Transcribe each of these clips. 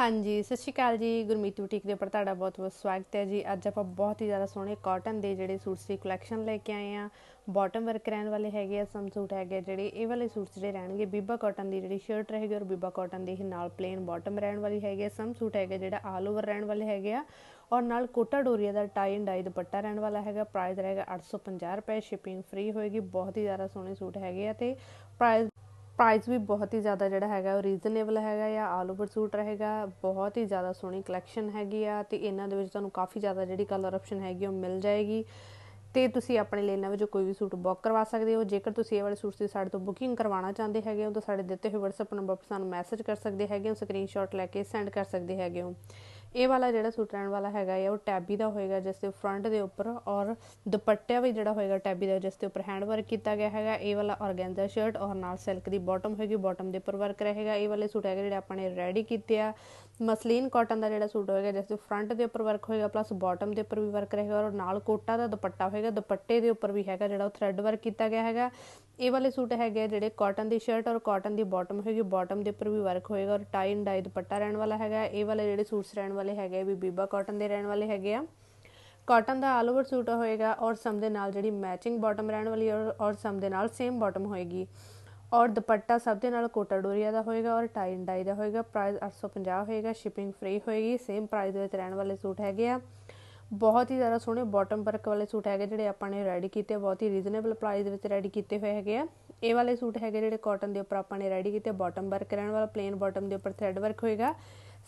ਹਾਂਜੀ, ਸਤਿ ਸ਼੍ਰੀ ਅਕਾਲ ਜੀ। ਗੁਰਮੀਤ ਬੁਟੀਕ ਦੇ ਉੱਪਰ ਤੁਹਾਡਾ ਬਹੁਤ-ਬਹੁਤ ਸਵਾਗਤ ਹੈ ਜੀ। ਅੱਜ ਆਪਾਂ ਬਹੁਤ ਹੀ ਜ਼ਿਆਦਾ ਸੋਹਣੇ ਕਾਟਨ ਦੇ ਜਿਹੜੇ ਸੂਟਸ ਦੀ ਕਲੈਕਸ਼ਨ ਲੈ ਕੇ ਆਏ ਆ ਬਾਟਮ ਵਰਕ ਰਹਿਣ ਵਾਲੇ ਹੈਗੇ ਆ ਸਮ ਸੂਟ ਹੈਗੇ ਜਿਹੜੇ ਇਹ ਵਾਲੇ ਸੂਟਸ ਜਿਹੜੇ ਰਹਿਣਗੇ, ਬੀਬਾ ਕਾਟਨ ਦੀ ਜਿਹੜੀ ਸ਼ਰਟ ਰਹੇਗੀ ਔਰ ਬੀਬਾ ਕਾਟਨ ਦੀ ਹੀ ਨਾਲ ਪਲੇਨ ਬਾਟਮ ਰਹਿਣ ਵਾਲੀ ਹੈਗੀ ਆ। ਸਮ ਸੂਟ ਹੈਗੇ ਜਿਹੜਾ ਆਲ ਓਵਰ ਰਹਿਣ ਵਾਲੇ ਹੈਗੇ ਆ। ਔਰ ਨਾਲ ਕੋਟਾ ਡੋਰੀਆ ਦਾ ਟਾਈ ਐਂਡ ਡਾਈ ਦੁਪੱਟਾ ਰਹਿਣ ਵਾਲਾ ਹੈਗਾ। ਪ੍ਰਾਈਸ ਰਹੇਗਾ 850 ਰੁਪਏ ਸ਼ਿਪਿੰਗ ਫ੍ਰੀ ਹੋਏਗੀ। ਬਹੁਤ ਹੀ ਜ਼ਿਆਦਾ ਸੋਹਣੇ ਸੂਟ ਹੈਗੇ ਆ ਤੇ ਪ੍ਰਾਈਸ ਪ੍ਰਾਈਸ ਵੀ ਬਹੁਤ ਹੀ ਜ਼ਿਆਦਾ ਜਿਹੜਾ ਹੈਗਾ ਉਹ ਰੀਜ਼ਨੇਬਲ ਹੈਗਾ ਆ ਆਲ ਓਵਰ ਸੂਟ ਰਹੇਗਾ, ਬਹੁਤ ਹੀ ਜ਼ਿਆਦਾ ਸੋਹਣੀ ਕਲੈਕਸ਼ਨ ਹੈਗੀ ਆ ਤੇ ਇਹਨਾਂ ਦੇ ਵਿੱਚ ਤੁਹਾਨੂੰ ਕਾਫੀ ਜ਼ਿਆਦਾ ਜਿਹੜੀ ਕਲਰ ਆਪਸ਼ਨ ਹੈਗੀ ਉਹ ਮਿਲ ਜਾਏਗੀ। ਤੇ ਤੁਸੀਂ ਆਪਣੇ ਲਈ ਇਹਨਾਂ ਵਿੱਚੋਂ ਕੋਈ ਵੀ ਸੂਟ ਬੁੱਕ ਕਰਵਾ ਸਕਦੇ ਹੋ। ਜੇਕਰ ਤੁਸੀਂ ਇਹ ਵਾਲੇ ਸੂਟ ਦੀ ਸਾਡੇ ਤੋਂ ਬੁਕਿੰਗ ਕਰਵਾਉਣਾ ਚਾਹੁੰਦੇ ਹੈਗੇ ਹੋ, ਤਾਂ ਸਾਡੇ ਦਿੱਤੇ ਹੋਏ WhatsApp ਨੰਬਰ 'ਤੇ ਸਾਨੂੰ ਮੈਸੇਜ ਕਰ ਸਕਦੇ ਹੈਗੇ ਹੋ ਸਕਰੀਨਸ਼ਾਟ ਲੈ ਕੇ ਸੈਂਡ ਕਰ ਸਕਦੇ ਹੈਗੇ ਹੋ। ਇਹ ਵਾਲਾ ਜਿਹੜਾ ਸੂਟ ਰਹਿਣ ਵਾਲਾ ਹੈਗਾ ਹੈ ਉਹ ਟੈਬੀ ਦਾ ਹੋਏਗਾ, ਜਿਸ ਦੇ ਫਰੰਟ ਦੇ ਉੱਪਰ ਔਰ ਦੁਪੱਟਾ ਵੀ ਜਿਹੜਾ ਹੋਏਗਾ ਟੈਬੀ ਦਾ, ਜਿਸ ਦੇ ਉੱਪਰ ਹੈਂਡ ਵਰਕ ਕੀਤਾ ਗਿਆ ਹੈਗਾ। ਇਹ ਵਾਲਾ ਔਰਗੈਂਜਾ ਸ਼ਰਟ ਔਰ ਨਾਲ ਸਿਲਕ ਦੀ ਬਾਟਮ ਹੋਏਗੀ ਬਾਟਮ ਦੇ ਉੱਪਰ ਵਰਕ ਰਹੇਗਾ। ਇਹ ਵਾਲੇ ਸੂਟ ਹੈਗੇ ਜਿਹੜੇ ਆਪਾਂ ਨੇ ਰੈਡੀ ਕੀਤੇ ਆ। ਮਸਲੀਨ ਕਾਟਨ ਦਾ ਜਿਹੜਾ ਸੂਟ ਹੋਏਗਾ, ਜਿਸ ਦੇ ਫਰੰਟ ਦੇ ਉੱਪਰ ਵਰਕ ਹੋਏਗਾ ਪਲੱਸ ਬਾਟਮ ਦੇ ਉੱਪਰ ਵੀ ਵਰਕ ਰਹੇਗਾ ਔਰ ਨਾਲ ਕੋਟਾ ਦਾ ਦੁਪੱਟਾ ਹੋਏਗਾ, ਦੁਪੱਟੇ ਦੇ ਉੱਪਰ ਵੀ ਹੈਗਾ ਜਿਹੜਾ ਉਹ ਥ੍ਰੈਡ ਵਰਕ ਕੀਤਾ ਗਿਆ ਹੈਗਾ। ਇਹ ਵਾਲੇ ਸੂਟ ਹੈਗੇ ਜਿਹੜੇ ਕਾਟਨ ਦੀ ਸ਼ਰਟ ਔਰ ਕਾਟਨ ਦੀ ਬਾਟਮ ਹੋਏਗੀ ਬਾਟਮ ਦੇ ਉੱਪਰ ਵੀ ਵਰਕ ਹੋਏਗਾ ਔਰ ਟਾਈ ਐਂਡ ਡਾਈ ਦੁਪੱਟਾ ਰਹਿਣ ਵਾਲਾ ਹੈਗਾ। ਇਹ ਵਾਲੇ ਜਿਹੜੇ ਸੂਟਸ ਰਹਿਣ ਵਾਲੇ ਹੈਗੇ ਵੀ ਬੀਬਾ ਕਾਟਨ ਦੇ ਰਹਿਣ ਵਾਲੇ ਹੈਗੇ ਆ। ਕਾਟਨ ਦਾ ਆਲ ਓਵਰ ਸੂਟ ਹੋਏਗਾ ਔਰ ਸਮ ਦੇ ਨਾਲ ਜਿਹੜੀ ਮੈਚਿੰਗ ਬਾਟਮ ਰਹਿਣ ਵਾਲੀ ਔਰ ਔਰ ਸਮ ਦੇ ਨਾਲ ਸੇਮ ਬਾਟਮ ਹੋਏਗੀ। ਔਰ ਦੁਪੱਟਾ ਸਭ ਦੇ ਨਾਲ ਕੋਟਾ ਡੋਰੀਆ ਦਾ ਹੋਏਗਾ ਔਰ ਟਾਈ ਐਂਡ ਡਾਈ ਦਾ ਹੋਏਗਾ ਪ੍ਰਾਈਸ 850 ਹੋਏਗਾ ਸ਼ਿਪਿੰਗ ਫ੍ਰੀ ਹੋਏਗੀ ਸੇਮ ਪ੍ਰਾਈਸ ਦੇ ਵਿੱਚ ਰਹਿਣ ਵਾਲੇ ਸੂਟ ਹੈਗੇ ਆ। ਬਹੁਤ ਹੀ ਜ਼ਿਆਦਾ ਸੋਹਣੇ ਬਾਟਮ ਵਰਕ ਵਾਲੇ ਸੂਟ ਹੈਗੇ ਜਿਹੜੇ ਆਪਾਂ ਨੇ ਰੈਡੀ ਕੀਤੇ, ਬਹੁਤ ਹੀ ਰੀਜ਼ਨੇਬਲ ਪ੍ਰਾਈਸ ਦੇ ਵਿੱਚ ਰੈਡੀ ਕੀਤੇ ਹੋਏ ਹੈਗੇ ਆ। ਇਹ ਵਾਲੇ ਸੂਟ ਹੈਗੇ ਜਿਹੜੇ ਕਾਟਨ ਦੇ ਉੱਪਰ ਆਪਾਂ ਨੇ ਰੈਡੀ ਕੀਤੇ ਬਾਟਮ ਵਰਕ ਰਹਿਣ ਵਾਲਾ ਪਲੇਨ ਬਾਟਮ ਦੇ ਉੱਪਰ ਥ੍ਰੈਡ ਵਰਕ ਹੋਏਗਾ।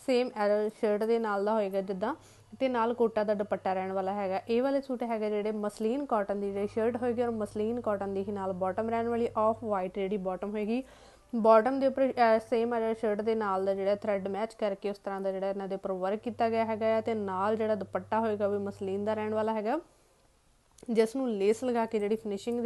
ਸੇਮ ਸ਼ਰਟ ਦੇ ਨਾਲ ਦਾ ਹੋਏਗਾ ਜਿੱਦਾਂ, ਤੇ ਨਾਲ ਕੋਟਾ ਦਾ ਦੁਪੱਟਾ ਰਹਿਣ ਵਾਲਾ ਹੈਗਾ। ਇਹ ਵਾਲੇ ਸੂਟ ਹੈਗੇ ਜਿਹੜੇ ਮਸਲੀਨ ਕਾਟਨ ਦੀ ਜਿਹੜੀ ਸ਼ਰਟ ਹੋਏਗੀ ਔਰ ਮਸਲੀਨ ਕਾਟਨ ਦੀ ਹੀ ਨਾਲ ਬਾਟਮ ਰਹਿਣ ਵਾਲੀ ਆਫ ਵਾਈਟ ਜਿਹੜੀ ਬਾਟਮ ਹੋਏਗੀ। ਬਾਟਮ ਦੇ ਉੱਪਰ ਸੇਮ ਆ ਸ਼ਰਟ ਦੇ ਨਾਲ ਦਾ ਜਿਹੜਾ ਥ੍ਰੈਡ ਮੈਚ ਕਰਕੇ ਉਸ ਤਰ੍ਹਾਂ ਦਾ ਜਿਹੜਾ ਇਹਨਾਂ ਦੇ ਉੱਪਰ ਵਰਕ ਕੀਤਾ ਗਿਆ ਹੈਗਾ ਤੇ ਨਾਲ ਜਿਹੜਾ ਦੁਪੱਟਾ ਹੋਏਗਾ ਵੀ ਮਸਲੀਨ ਦਾ ਰਹਿਣ ਵਾਲਾ ਹੈਗਾ। ਜਿਸ ਨੂੰ ਲੇਸ ਲਗਾ ਕੇ ਜਿਹੜੀ ਫਿਨਿਸ਼ਿੰਗ